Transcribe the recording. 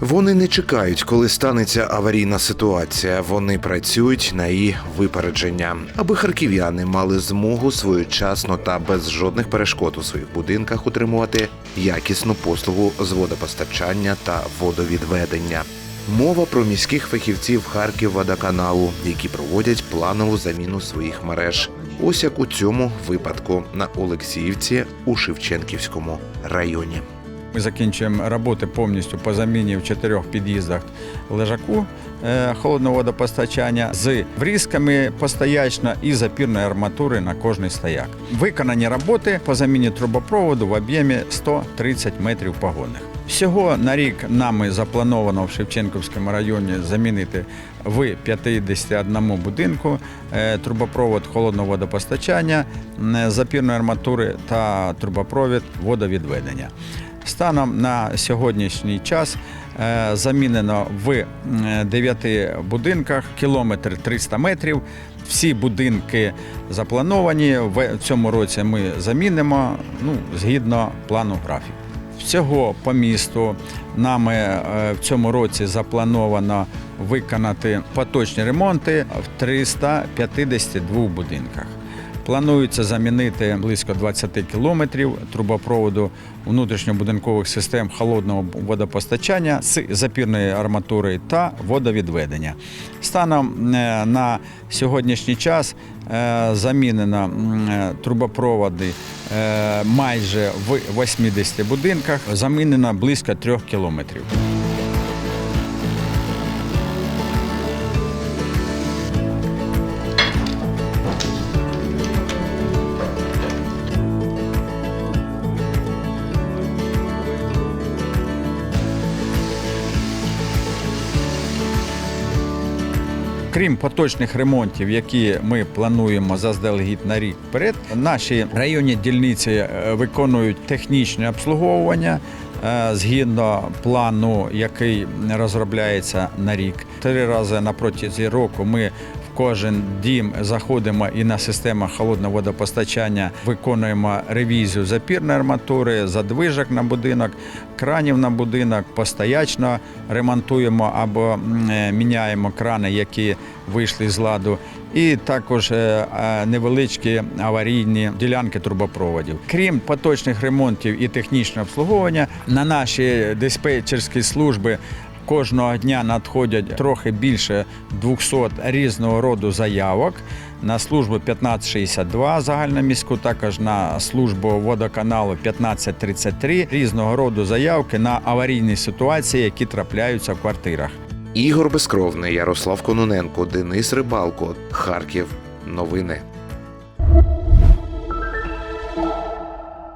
Вони не чекають, коли станеться аварійна ситуація. Вони працюють на її випередження, аби харків'яни мали змогу своєчасно та без жодних перешкод у своїх будинках утримувати якісну послугу з водопостачання та водовідведення. Мова про міських фахівців Харківводоканалу, які проводять планову заміну своїх мереж. Ось як у цьому випадку на Олексіївці у Шевченківському районі. Ми закінчуємо роботи повністю по заміні в чотирьох під'їздах лежаку е, холодного водопостачання з врізками постоячно і запірної арматури на кожний стояк. Виконані роботи по заміні трубопроводу в об'ємі 130 метрів погонних. Всього на рік нами заплановано в Шевченківському районі замінити в 51 будинку е, трубопровод холодного водопостачання, запірної арматури та трубопровід водовідведення. Станом на сьогоднішній час е, замінено в 9 будинках кілометр 300 метрів. Всі будинки заплановані. В цьому році ми замінимо ну, згідно плану графіку. Всього по місту нами е, в цьому році заплановано виконати поточні ремонти в 352 будинках. Планується замінити близько 20 кілометрів трубопроводу внутрішньобудинкових систем холодного водопостачання з запірної арматури та водовідведення. Станом е, на сьогоднішній час е, замінено е, трубопроводи майже в 80 будинках, замінено близько 3 кілометрів. Крім поточних ремонтів, які ми плануємо заздалегідь на рік вперед, наші районні дільниці е, виконують технічне обслуговування е, згідно плану, який розробляється на рік. Три рази на протязі року ми кожен дім заходимо і на системах холодного водопостачання виконуємо ревізію запірної арматури, задвижок на будинок, кранів на будинок, постоячно ремонтуємо або е, міняємо крани, які вийшли з ладу, і також е, е, невеличкі аварійні ділянки трубопроводів. Крім поточних ремонтів і технічного обслуговування, на наші диспетчерські служби. Кожного дня надходять трохи більше 200 різного роду заявок на службу 1562 загальноміську, також на службу водоканалу 1533 різного роду заявки на аварійні ситуації, які трапляються в квартирах. Ігор Безкровний, Ярослав Кононенко, Денис Рибалко, Харків. Новини.